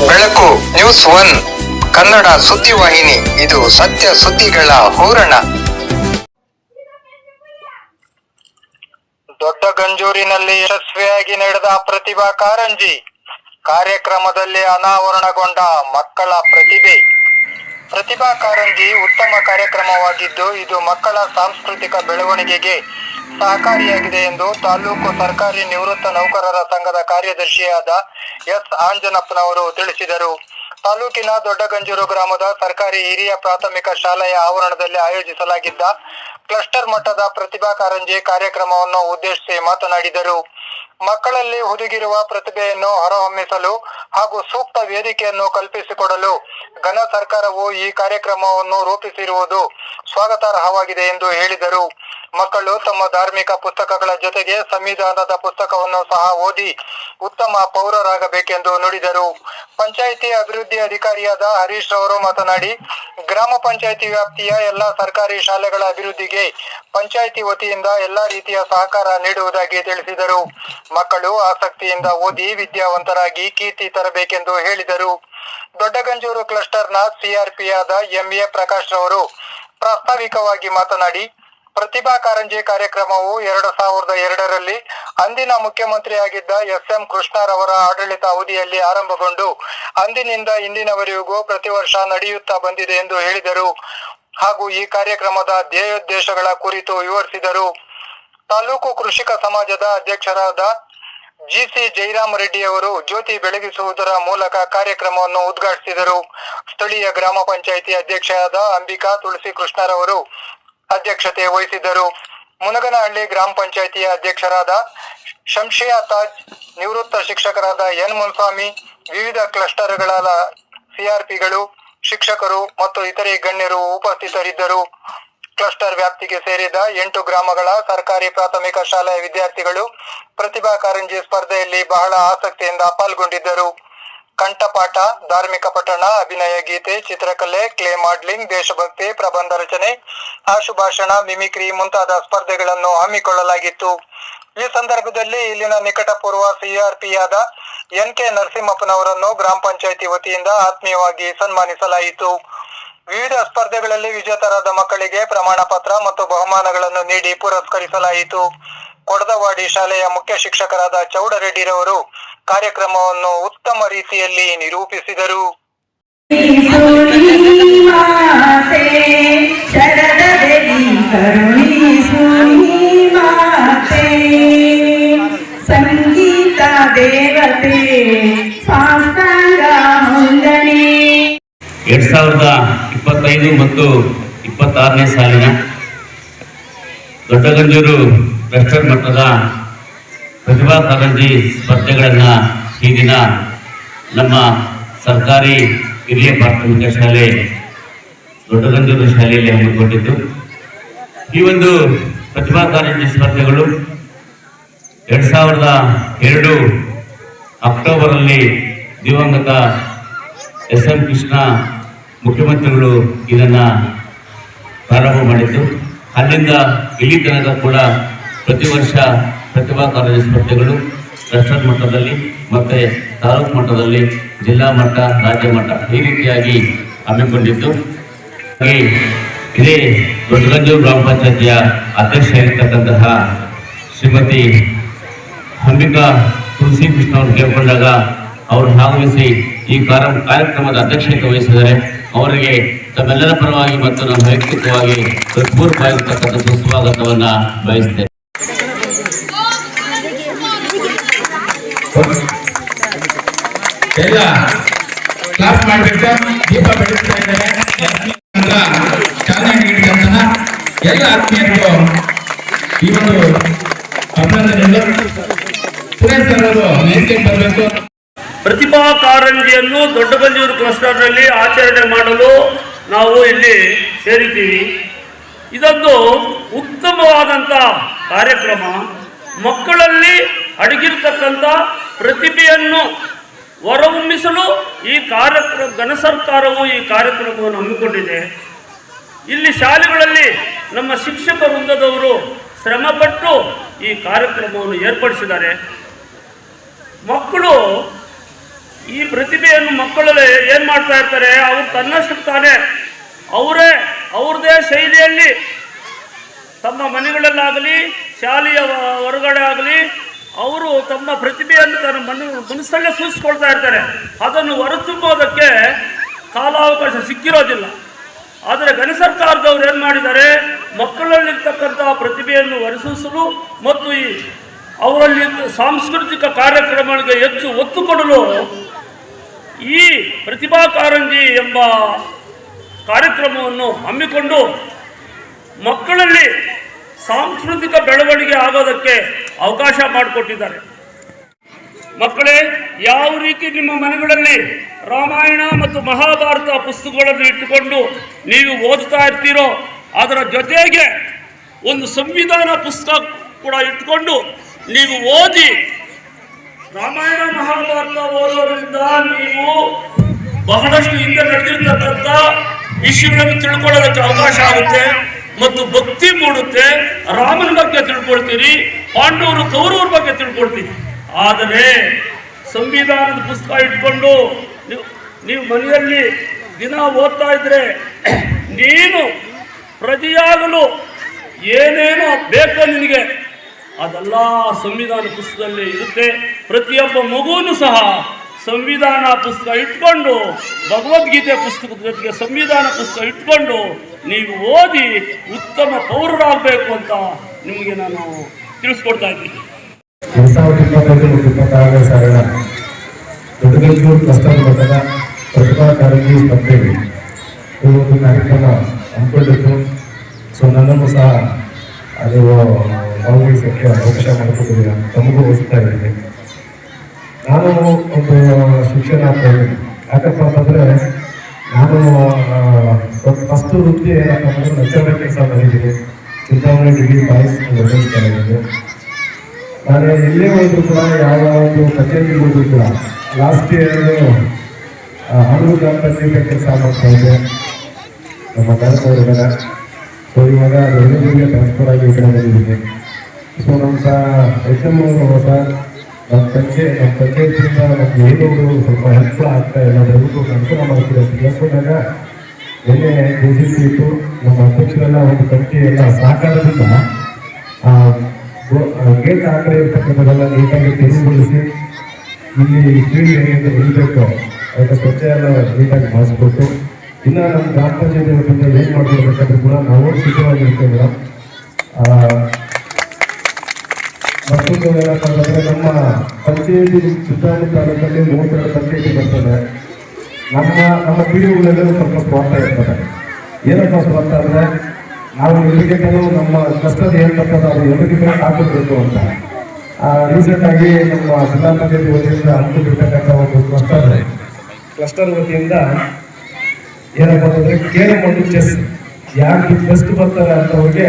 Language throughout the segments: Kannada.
ಬೆಳಕು ನ್ಯೂಸ್ ಒನ್, ಕನ್ನಡ ಸುದ್ದಿವಾಹಿನಿ ಇದು ಸತ್ಯ ಸುದ್ದಿಗಳ ಹೂರಣ. ದೊಡ್ಡ ಗಂಜೂರಿನಲ್ಲಿ ಯಶಸ್ವಿಯಾಗಿ ನಡೆದ ಪ್ರತಿಭಾ ಕಾರಂಜಿ. ಕಾರ್ಯಕ್ರಮದಲ್ಲಿ ಅನಾವರಣಗೊಂಡ ಮಕ್ಕಳ ಪ್ರತಿಭೆ. ಪ್ರತಿಭಾ ಕಾರಂಜಿ ಉತ್ತಮ ಕಾರ್ಯಕ್ರಮವಾಗಿದ್ದು, ಇದು ಮಕ್ಕಳ ಸಾಂಸ್ಕೃತಿಕ ಬೆಳವಣಿಗೆಗೆ ಸಹಕಾರಿಯಾಗಿದೆ ಎಂದು ತಾಲೂಕು ಸರ್ಕಾರಿ ನಿವೃತ್ತ ನೌಕರರ ಸಂಘದ ಕಾರ್ಯದರ್ಶಿಯಾದ ಎಸ್ ಆಂಜನಪ್ಪನವರು ತಿಳಿಸಿದರು. ತಾಲೂಕಿನ ದೊಡ್ಡಗಂಜೂರು ಗ್ರಾಮದ ಸರ್ಕಾರಿ ಹಿರಿಯ ಪ್ರಾಥಮಿಕ ಶಾಲೆಯ ಆವರಣದಲ್ಲಿ ಆಯೋಜಿಸಲಾಗಿದ್ದ ಕ್ಲಸ್ಟರ್ ಮಟ್ಟದ ಪ್ರತಿಭಾ ಕಾರಂಜಿ ಕಾರ್ಯಕ್ರಮವನ್ನು ಉದ್ದೇಶಿಸಿ ಮಾತನಾಡಿದರು. ಮಕ್ಕಳಲ್ಲಿ ಹುದುಗಿರುವ ಪ್ರತಿಭೆಯನ್ನು ಹೊರಹೊಮ್ಮಿಸಲು ಹಾಗೂ ಸೂಕ್ತ ವೇದಿಕೆಯನ್ನು ಕಲ್ಪಿಸಿಕೊಡಲು ಘನ ಸರ್ಕಾರವು ಈ ಕಾರ್ಯಕ್ರಮವನ್ನು ರೂಪಿಸಿರುವುದು ಸ್ವಾಗತಾರ್ಹವಾಗಿದೆ ಎಂದು ಹೇಳಿದರು. ಮಕ್ಕಳು ತಮ್ಮ ಧಾರ್ಮಿಕ ಪುಸ್ತಕಗಳ ಜೊತೆಗೆ ಸಂವಿಧಾನದ ಪುಸ್ತಕವನ್ನು ಸಹ ಓದಿ ಉತ್ತಮ ಪೌರರಾಗಬೇಕೆಂದು ನುಡಿದರು. ಪಂಚಾಯಿತಿ ಅಭಿವೃದ್ಧಿ ಅಧಿಕಾರಿಯಾದ ಹರೀಶ್ ಅವರು ಮಾತನಾಡಿ, ಗ್ರಾಮ ಪಂಚಾಯಿತಿ ವ್ಯಾಪ್ತಿಯ ಎಲ್ಲಾ ಸರ್ಕಾರಿ ಶಾಲೆಗಳ ಅಭಿವೃದ್ಧಿಗೆ ಪಂಚಾಯಿತಿ ವತಿಯಿಂದ ಎಲ್ಲಾ ರೀತಿಯ ಸಹಕಾರ ನೀಡುವುದಾಗಿ ತಿಳಿಸಿದರು. ಮಕ್ಕಳು ಆಸಕ್ತಿಯಿಂದ ಓದಿ ವಿದ್ಯಾವಂತರಾಗಿ ಕೀರ್ತಿ ತರಬೇಕೆಂದು ಹೇಳಿದರು. ದೊಡ್ಡಗಂಜೂರು ಕ್ಲಸ್ಟರ್ನ ಸಿಆರ್ಪಿಯಾದ ಎಂಎ ಪ್ರಕಾಶ್ ಅವರು ಪ್ರಾಸ್ತಾವಿಕವಾಗಿ ಮಾತನಾಡಿ ಪ್ರತಿಭಾ ಕಾರಂಜಿ ಕಾರ್ಯಕ್ರಮವು ಎರಡು ಸಾವಿರದ ಎರಡರಲ್ಲಿ ಅಂದಿನ ಮುಖ್ಯಮಂತ್ರಿಯಾಗಿದ್ದ ಎಸ್ ಎಂ ಕೃಷ್ಣರವರ ಆಡಳಿತ ಅವಧಿಯಲ್ಲಿ ಆರಂಭಗೊಂಡು ಅಂದಿನಿಂದ ಇಂದಿನವರೆಗೂ ಪ್ರತಿ ವರ್ಷ ನಡೆಯುತ್ತಾ ಬಂದಿದೆ ಎಂದು ಹೇಳಿದರು. ಹಾಗೂ ಈ ಕಾರ್ಯಕ್ರಮದ ಧ್ಯೇಯೋದ್ದೇಶಗಳ ಕುರಿತು ವಿವರಿಸಿದರು. ತಾಲೂಕು ಕೃಷಿಕ ಸಮಾಜದ ಅಧ್ಯಕ್ಷರಾದ ಜಿಸಿ ಜೈರಾಮ್ ರೆಡ್ಡಿ ಅವರು ಜ್ಯೋತಿ ಬೆಳಗಿಸುವುದರ ಮೂಲಕ ಕಾರ್ಯಕ್ರಮವನ್ನು ಉದ್ಘಾಟಿಸಿದರು. ಸ್ಥಳೀಯ ಗ್ರಾಮ ಪಂಚಾಯಿತಿ ಅಧ್ಯಕ್ಷರಾದ ಅಂಬಿಕಾ ತುಳಸಿ ಕೃಷ್ಣರವರು ಅಧ್ಯಕ್ಷತೆ ವಹಿಸಿದ್ದರು. ಮುನಗನಹಳ್ಳಿ ಗ್ರಾಮ ಪಂಚಾಯಿತಿಯ ಅಧ್ಯಕ್ಷರಾದ ಶಂಶಿಯಾ ತಾಜ್, ನಿವೃತ್ತ ಶಿಕ್ಷಕರಾದ ಎನ್ ಮುನ್ಸ್ವಾಮಿ, ವಿವಿಧ ಕ್ಲಸ್ಟರ್ಗಳಾದ ಸಿಆರ್ಪಿಗಳು, ಶಿಕ್ಷಕರು ಮತ್ತು ಇತರೆ ಗಣ್ಯರು ಉಪಸ್ಥಿತರಿದ್ದರು. ಕ್ಲಸ್ಟರ್ ವ್ಯಾಪ್ತಿಗೆ ಸೇರಿದ ಎಂಟು ಗ್ರಾಮಗಳ ಸರ್ಕಾರಿ ಪ್ರಾಥಮಿಕ ಶಾಲೆಯ ವಿದ್ಯಾರ್ಥಿಗಳು ಪ್ರತಿಭಾ ಕಾರಂಜಿ ಸ್ಪರ್ಧೆಯಲ್ಲಿ ಬಹಳ ಆಸಕ್ತಿಯಿಂದ ಪಾಲ್ಗೊಂಡಿದ್ದರು. ಕಂಠಪಾಠ, ಧಾರ್ಮಿಕ ಪಠಣ, ಅಭಿನಯ ಗೀತೆ, ಚಿತ್ರಕಲೆ, ಕ್ಲೇ ಮಾಡ್ಲಿಂಗ್, ದೇಶಭಕ್ತಿ, ಪ್ರಬಂಧ ರಚನೆ, ಆಶುಭಾಷಣ, ಮಿಮಿಕ್ರಿ ಮುಂತಾದ ಸ್ಪರ್ಧೆಗಳನ್ನು ಹಮ್ಮಿಕೊಳ್ಳಲಾಗಿತ್ತು. ಈ ಸಂದರ್ಭದಲ್ಲಿ ಇಲ್ಲಿನ ನಿಕಟಪೂರ್ವ ಸಿಆರ್ಪಿಯಾದ ಎನ್ ಕೆ ನರಸಿಂಹಪ್ಪನವರನ್ನು ಗ್ರಾಮ ಪಂಚಾಯಿತಿ ವತಿಯಿಂದ ಆತ್ಮೀಯವಾಗಿ ಸನ್ಮಾನಿಸಲಾಯಿತು. ವಿವಿಧ ಸ್ಪರ್ಧೆಗಳಲ್ಲಿ ವಿಜೇತರಾದ ಮಕ್ಕಳಿಗೆ ಪ್ರಮಾಣ ಪತ್ರ ಮತ್ತು ಬಹುಮಾನಗಳನ್ನು ನೀಡಿ ಪುರಸ್ಕರಿಸಲಾಯಿತು. ಕೊಡದವಾಡಿ ಶಾಲೆಯ ಮುಖ್ಯ ಶಿಕ್ಷಕರಾದ ಚೌಡರೆಡ್ಡಿರವರು ಕಾರ್ಯಕ್ರಮವನ್ನು ಉತ್ತಮ ರೀತಿಯಲ್ಲಿ ನಿರೂಪಿಸಿದರು. ಸಾಷ್ಟಾಂಗ ಸಾವಿರದ ಇಪ್ಪತ್ತೈದು ಮತ್ತು ಇಪ್ಪತ್ತಾರನೇ ಸಾಲಿನ ದೊಡ್ಡಗಂಜೂರು ಕ್ಲಸ್ಟರ್ ಮಟ್ಟದ ಪ್ರತಿಭಾ ಕಾರಂಜಿ ಸ್ಪರ್ಧೆಗಳನ್ನು ಈ ದಿನ ನಮ್ಮ ಸರ್ಕಾರಿ ಹಿರಿಯ ಪ್ರಾಥಮಿಕ ಶಾಲೆ ದೊಡ್ಡಗಂಜೂರು ಶಾಲೆಯಲ್ಲಿ ಹಮ್ಮಿಕೊಂಡಿದ್ದು. ಈ ಒಂದು ಪ್ರತಿಭಾ ಕಾರಂಜಿ ಸ್ಪರ್ಧೆಗಳು ಎರಡು ಸಾವಿರದ ಎರಡು ಅಕ್ಟೋಬರಲ್ಲಿ ದಿವಂಗತ ಎಸ್ ಎಂ ಕೃಷ್ಣ ಮುಖ್ಯಮಂತ್ರಿಗಳು ಇದನ್ನು ಪ್ರಾರಂಭ ಮಾಡಿದ್ದು. ಅಲ್ಲಿಂದ ಇಲ್ಲಿ ತನಕ ಕೂಡ ಪ್ರತಿ ವರ್ಷ ಪ್ರತಿಭಾ ಕಾಲೇಜು ಸ್ಪರ್ಧೆಗಳು ರಾಷ್ಟ್ರ ಮಟ್ಟದಲ್ಲಿ ಮತ್ತು ತಾಲೂಕು ಮಟ್ಟದಲ್ಲಿ ಜಿಲ್ಲಾ ಮಟ್ಟ, ರಾಜ್ಯ ಮಟ್ಟ ಈ ರೀತಿಯಾಗಿ ಹಮ್ಮಿಕೊಂಡಿದ್ದು. ಇದೇ ದೊಡ್ಡಗಂಜೂರು ಗ್ರಾಮ ಪಂಚಾಯತಿಯ ಅಧ್ಯಕ್ಷ ಇರತಕ್ಕಂತಹ ಶ್ರೀಮತಿ ಅಂಬಿಕಾ ತುಳಸಿ ಕೃಷ್ಣ ಅವರು ಕೇಳಿಕೊಂಡಾಗ ಅವರು ಭಾಗವಹಿಸಿ ಈ ಕಾರ್ಯಕ್ರಮದ ಅಧ್ಯಕ್ಷತೆ ವಹಿಸಿದರೆ ಅವರಿಗೆ ತಮ್ಮೆಲ್ಲರ ಪರವಾಗಿ ಮತ್ತು ನಮ್ಮ ವೈಯಕ್ತಿಕವಾಗಿ ಹೃತ್ಪೂರ್ವವಾಗಿರ್ತಕ್ಕಂಥ ಸುಸ್ವಾಗತವನ್ನು ಬಯಸ್ತೇನೆ. ಎಲ್ಲ ಕ್ಲಾಸ್ ಮಾಡ್ಬೇಕು ದೀಪ ಬೆಳಗ್ತಾ ಇದ್ದಾರೆ. ಚಾಲನೆ ನೀಡಿದಂತಹ ಎಲ್ಲ ಆತ್ಮೀಯರಿಗೂ ಈ ಒಂದು ಅಭಿನಂದನೆಗಳು. ಸುರೇಶ್ ಸರ್ ಬರಬೇಕು. ಪ್ರತಿಭಾ ಕಾರಂಜಿಯನ್ನು ದೊಡ್ಡಗಂಜೂರು ಕ್ಲಸ್ಟರ್ನಲ್ಲಿ ಆಚರಣೆ ಮಾಡಲು ನಾವು ಇಲ್ಲಿ ಸೇರಿದ್ದೀವಿ. ಇದೊಂದು ಉತ್ತಮವಾದಂಥ ಕಾರ್ಯಕ್ರಮ. ಮಕ್ಕಳಲ್ಲಿ ಅಡಗಿರ್ತಕ್ಕಂಥ ಪ್ರತಿಭೆಯನ್ನು ಹೊರಹೊಮ್ಮಿಸಲು ಈ ಕಾರ್ಯಕ್ರಮ ಘನ ಸರ್ಕಾರವು ಈ ಕಾರ್ಯಕ್ರಮವನ್ನು ಹಮ್ಮಿಕೊಂಡಿದೆ. ಇಲ್ಲಿ ಶಾಲೆಗಳಲ್ಲಿ ನಮ್ಮ ಶಿಕ್ಷಕ ವೃಂದದವರು ಶ್ರಮಪಟ್ಟು ಈ ಕಾರ್ಯಕ್ರಮವನ್ನು ಏರ್ಪಡಿಸಿದ್ದಾರೆ. ಮಕ್ಕಳು ಈ ಪ್ರತಿಭೆಯನ್ನು ಮಕ್ಕಳಲ್ಲಿ ಏನು ಮಾಡ್ತಾ ಇರ್ತಾರೆ? ಅವರು ತನ್ನಷ್ಟು ತಾನೆ. ಅವರೇ ಅವ್ರದೇ ಶೈಲಿಯಲ್ಲಿ ತಮ್ಮ ಮನೆಗಳಲ್ಲಾಗಲಿ ಶಾಲೆಯ ಹೊರಗಡೆ ಆಗಲಿ, ಅವರು ತಮ್ಮ ಪ್ರತಿಭೆಯನ್ನು ತನ್ನ ಮನ, ಮನಸ್ಸಲ್ಲೇ ಸೂಚಿಸ್ಕೊಳ್ತಾ ಇರ್ತಾರೆ. ಅದನ್ನು ಹೊರತುಂಬೋದಕ್ಕೆ ಕಾಲಾವಕಾಶ ಸಿಕ್ಕಿರೋದಿಲ್ಲ. ಆದರೆ ಘನ ಸರ್ಕಾರದವ್ರು ಏನು ಮಾಡಿದ್ದಾರೆ? ಮಕ್ಕಳಲ್ಲಿರ್ತಕ್ಕಂಥ ಪ್ರತಿಭೆಯನ್ನು ಹೊರಸೂಸಲು ಮತ್ತು ಈ ಅವರಲ್ಲಿ ಸಾಂಸ್ಕೃತಿಕ ಕಾರ್ಯಕ್ರಮಗಳಿಗೆ ಹೆಚ್ಚು ಒತ್ತು ಕೊಡಲು ಈ ಪ್ರತಿಭಾ ಕಾರಂಜಿ ಎಂಬ ಕಾರ್ಯಕ್ರಮವನ್ನು ಹಮ್ಮಿಕೊಂಡು ಮಕ್ಕಳಲ್ಲಿ ಸಾಂಸ್ಕೃತಿಕ ಬೆಳವಣಿಗೆ ಆಗೋದಕ್ಕೆ ಅವಕಾಶ ಮಾಡಿಕೊಟ್ಟಿದ್ದಾರೆ. ಮಕ್ಕಳೇ, ಯಾವ ರೀತಿ ನಿಮ್ಮ ಮನೆಗಳಲ್ಲಿ ರಾಮಾಯಣ ಮತ್ತು ಮಹಾಭಾರತ ಪುಸ್ತಕಗಳನ್ನು ಇಟ್ಟುಕೊಂಡು ನೀವು ಓದ್ತಾ ಇರ್ತೀರೋ, ಅದರ ಜೊತೆಗೆ ಒಂದು ಸಂವಿಧಾನ ಪುಸ್ತಕ ಕೂಡ ಇಟ್ಕೊಂಡು ನೀವು ಓದಿ ರಾಮಾಯಣ, ಮಹಾಭಾರತ ಓದೋದ್ರಿಂದ ನೀವು ಬಹಳಷ್ಟು ಹಿಂದೆ ನಡೆದಿರ್ತಕ್ಕಂಥ ವಿಷಯಗಳನ್ನು ತಿಳ್ಕೊಳ್ಳೋದಕ್ಕೆ ಅವಕಾಶ ಆಗುತ್ತೆ. ಮತ್ತು ಭಕ್ತಿ ಮೂಡುತ್ತೆ, ರಾಮನ ಬಗ್ಗೆ ತಿಳ್ಕೊಳ್ತೀರಿ, ಪಾಂಡವರು ಕೌರವರ ಬಗ್ಗೆ ತಿಳ್ಕೊಳ್ತೀರಿ. ಆದರೆ, ಸಂವಿಧಾನದ ಪುಸ್ತಕ ಇಟ್ಕೊಂಡು ನೀವು ನೀವು ಮನೆಯಲ್ಲಿ ದಿನ ಓದ್ತಾ ಇದ್ರೆ, ನೀನು ಪ್ರಜೆಯಾಗಲು ಏನೇನೋ ಬೇಕೋ ನಿನಗೆ, ಅದೆಲ್ಲ ಸಂವಿಧಾನ ಪುಸ್ತಕದಲ್ಲಿ ಇರುತ್ತೆ. ಪ್ರತಿಯೊಬ್ಬ ಮಗುವೂ ಸಹ ಸಂವಿಧಾನ ಪುಸ್ತಕ ಇಟ್ಕೊಂಡು, ಭಗವದ್ಗೀತೆ ಪುಸ್ತಕದ ಜೊತೆಗೆ ಸಂವಿಧಾನ ಪುಸ್ತಕ ಇಟ್ಕೊಂಡು ನೀವು ಓದಿ ಉತ್ತಮ ಪೌರರಾಗಬೇಕು ಅಂತ ನಿಮಗೆ ನಾನು ತಿಳಿಸ್ಕೊಡ್ತಾ ಇದ್ದೀನಿ. ಎರಡ್ ಸಾವಿರದ ಇಪ್ಪತ್ತೈದು ಇಪ್ಪತ್ತಾರನೇ ಸಾಲಿನ ದೊಡ್ಡಗಲ್ಜೂರು ಕ್ಲಸ್ಟರ್ ಮಟ್ಟದ ಪ್ರತಿಭಾ ಕಾರಂಜಿ ಸ್ಪರ್ಧೆ ಈ ಕಾರ್ಯಕ್ರಮ ಹಮ್ಮಿಕೊಂಡಿತ್ತು ಸೊ ನನ್ನನ್ನು ಸಹ ನೀವು ಭಾಗವಹಿಸೋಕ್ಕೆ ಅವಕಾಶ ಮಾಡಿಕೊಟ್ಟಿದ್ದೀರ ತಮಗೂ ವಹಿಸ್ತಾ ಇದ್ದೀನಿ ನಾನು ಒಂದು ಶಿಕ್ಷಣ ಪ್ರೇಮಿ ಯಾಕಪ್ಪ ಅಂತಂದರೆ ನಾನು ಫಸ್ಟ್ ವೃತ್ತಿ ಏನಪ್ಪ ಅಂದರೆ ಲೆಕ್ಚರ್ ಕೆಲಸ ಮಾಡಿದ್ದೀನಿ. ಚಿಂತಾಮಣಿ ಡಿಗ್ರಿ ಬಾಯ್ಸ್ ಇದ್ದೀನಿ ನಾನು ಎಲ್ಲೇ ಕೂಡ ಯಾವ ಒಂದು ಕಚೇರಿಗೆ ಕೂಡ ಲಾಸ್ಟ್ ಇಯರ್ ಹಣ್ಣು ಗ್ರಾಮ ಕೆಲಸ ಮಾಡ್ತಾ ಇದ್ದೆ. ನಮ್ಮ ಕರ್ಕೊಂಡು ಇದ್ದಾರೆ ಸೊ ಇವಾಗ ಬೆಂಗಳೂರಿಗೆ ಟ್ರಾನ್ಸ್ಫರ್ ಆಗಿ ಈ ಕಡೆ ಬಂದಿದ್ದೀನಿ. ಸೊ ನಮ್ಮ ಸಹ ಎಚ್ ಅವರು ಸರ್ ನಮ್ಮ ತಂದೆ ನಮ್ಮ ತಂದೆಯಿಂದ ನಮ್ಗೆ ಏನೋ ಸ್ವಲ್ಪ ಹೆಲ್ಪ್ ಆಗ್ತಾ ಇಲ್ಲ. ದಯವಿಟ್ಟು ಅನುಕೂಲ ಮಾಡ್ತೀರಾ? ಕೇಳಿಸ್ಕೊಂಡಾಗ ನಿನ್ನೆ ಡಿ ಸಿ ಇಟ್ಟು ನಮ್ಮ ಅಧ್ಯಕ್ಷರೆಲ್ಲ ಒಂದು ಕಮಿಟಿ ಎಲ್ಲ ಸಹಕಾರದಿಂದ ಗೇಟ್ ಆ ಕಡೆ ಇರ್ತಕ್ಕಂಥದ್ದೆಲ್ಲ ನೀಟಾಗಿ ತೆರವುಗೊಳಿಸಿ ಇಲ್ಲಿ ಫೀಲ್ಡ್ ಏನಿದೆ ಇರಬೇಕು ಅದಕ್ಕೆ ಸ್ವಚ್ಛ ಎಲ್ಲ ನೀಟಾಗಿ ಮಾಡಿಸ್ಕೊಟ್ಟು ಇನ್ನು ನಮ್ಮ ಗ್ರಾಮ ಪಂಚಾಯತಿ ಏನು ಮಾಡ್ಕೊಳ್ಬೇಕಾದ್ರೂ ಕೂಡ ನಾವು ಸಿದ್ಧವಾಗಿರ್ತೇವೆ ಮತ್ತೊಂದು ಏನಪ್ಪ ಅಂತಂದ್ರೆ ನಮ್ಮ ಪಂಚಾಯತಿ ಚಿತ್ತಾಮಣಿ ತಾಲೂಕಲ್ಲಿ ಮೂವತ್ತೆರಡು ಪಂಚಾಯತಿ ಬರ್ತದೆ. ನಮ್ಮ ನಮ್ಮ ಪೀಳಿಗೆಗಳೆಲ್ಲರೂ ಸ್ವಲ್ಪ ಸ್ವಾರ್ಥ ಇರ್ತದೆ. ಏನಪ್ಪ ಸ್ವಾರ್ಥ ಅಂದ್ರೆ, ನಾವು ಎಲ್ರಿಗೆ ನಮ್ಮ ಕಷ್ಟದ ಏನು ಬರ್ತದೆ ಅದು ಎಲ್ರಿಗೂ ಹಾಕಬೇಕು ಅಂತ. ರೀಸೆಂಟ್ ಆಗಿ ನಮ್ಮ ಜಿಲ್ಲಾ ಪಂಚಾಯತಿ ವತಿಯಿಂದ ಹಾಕಿರ್ತಕ್ಕಂಥ ಒಂದು ಕ್ಲಸ್ಟರ್ ಕ್ಲಸ್ಟರ್ ವತಿಯಿಂದ ಏನಪ್ಪ ಅಂತಂದ್ರೆ ಕೇಳ ಒಂದು ಚೆಸ್ ಯಾರು ಬೆಸ್ಟ್ ಬರ್ತಾರೆ ಅಂತವ್ರಿಗೆ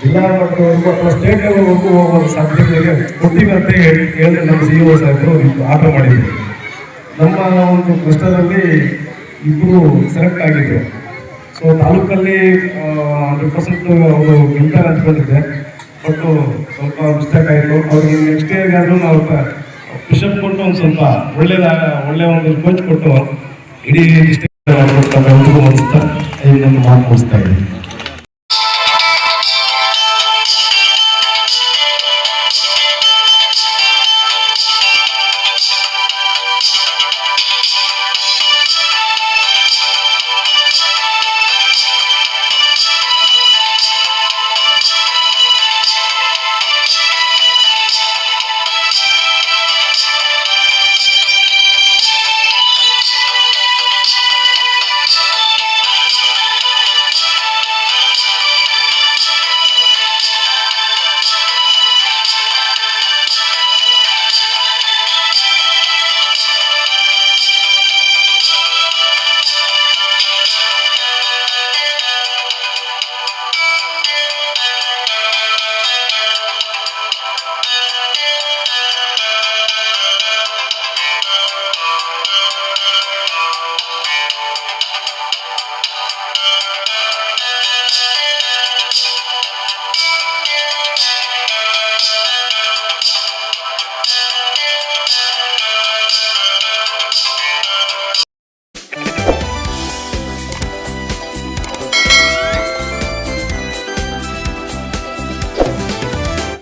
ಜಿಲ್ಲಾ ಮಟ್ಟದವರೆಗೂ ಅಥವಾ ಸ್ಟೇಟ್ ಲೆವೆಲ್ವರೆಗೂ ಹೋಗುವ ಸಾಧ್ಯತೆಗೆ ಕೊಡ್ತೀವಿ ಅಂತ ಹೇಳಿ ಹೇಳಿ ನಮ್ಮ ಸಿ ಒ ಸಾಹೇಬರು ಆರ್ಡರ್ ಮಾಡಿದ್ರು ನಮ್ಮ ಒಂದು ಕಷ್ಟದಲ್ಲಿ ಇಬ್ಬರು ಸೆಲೆಕ್ಟ್ ಆಗಿದ್ರು ಸೊ ತಾಲೂಕಲ್ಲಿ ಹಂಡ್ರೆಡ್ ಪರ್ಸೆಂಟ್ ಅವರು ಗೆಲ್ತಾರೆ ಅಂದ್ಕೊಂಡಿದ್ದೆ ಬಟ್ ಸ್ವಲ್ಪ ಮಿಸ್ಟೇಕ್ ಆಯಿತು ಅವ್ರಿಗೆ ನೆಕ್ಸ್ಟ್ ಆದರೂ ನಾವು ಪುಷಪ್ ಕೊಟ್ಟು ಒಂದು ಸ್ವಲ್ಪ ಒಳ್ಳೆಯದ ಒಳ್ಳೆ ಒಂದು ಕೋಚ್ ಕೊಟ್ಟು ಇಡೀ ಡಿಸ್ಟಿಕ್ ಮಾಡ್ಕೊಡ್ತಾರೆ ಎಲ್ರಿಗೂ ಇದ್ದೀನಿ